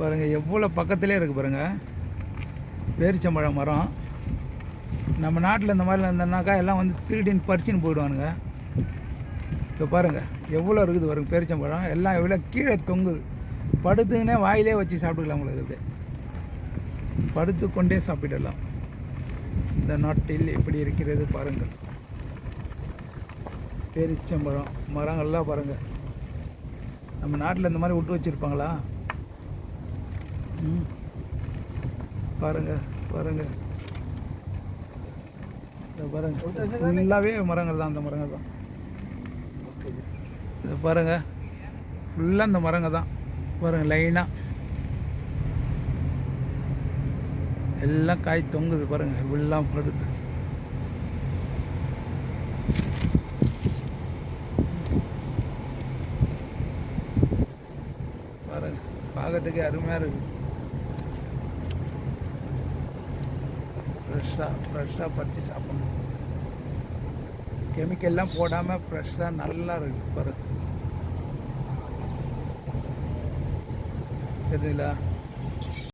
பாருங்கள் எவ்வளோ பக்கத்துலேயே இருக்குது பாருங்கள் பேரிச்சம்பழம் மரம். நம்ம நாட்டில் இந்த மாதிரிலாம் இருந்தோம்னாக்கா எல்லாம் வந்து திருடின்னு பறிச்சுன்னு போயிடுவானுங்க. இப்போ பாருங்கள் எவ்வளோ இருக்குது பாருங்க பேரிச்சம்பழம். எல்லாம் எவ்வளோ கீழே தொங்குது. படுத்துங்கன்னே வாயிலே வச்சு சாப்பிட்டுக்கலாம் உங்களுக்கு அப்படியே. படுத்து கொண்டே சாப்பிடலாம் இந்த நாட்டில் எப்படி இருக்கிறது பாருங்கள். பேரிச்சம்பழம் மரங்கள்லாம் பாருங்கள் நம்ம நாட்டில் இந்த மாதிரி விட்டு வச்சுருப்பாங்களா? ம் பாருங்க. பாருங்க. இதை பாருங்க ஃபுல்லாகவே மரங்கள் தான் அந்த மரங்கள் தான். இதை பாருங்க. ஃபுல்லாக இந்த மரங்க தான். பாருங்க லைனாக எல்லாம் காய் தொங்குது பாருங்க எல்லாம் படுது. பாருங்க பார்க்கறதுக்கே அருமையாக இருக்குது ஃப்ரெஷ்ஷாக ஃப்ரெஷ்ஷாக பறித்து சாப்பிடணும். கெமிக்கல்லாம் போடாமல் ஃப்ரெஷ்ஷாக நல்லா இருக்கு பாரு. தெரியுங்களா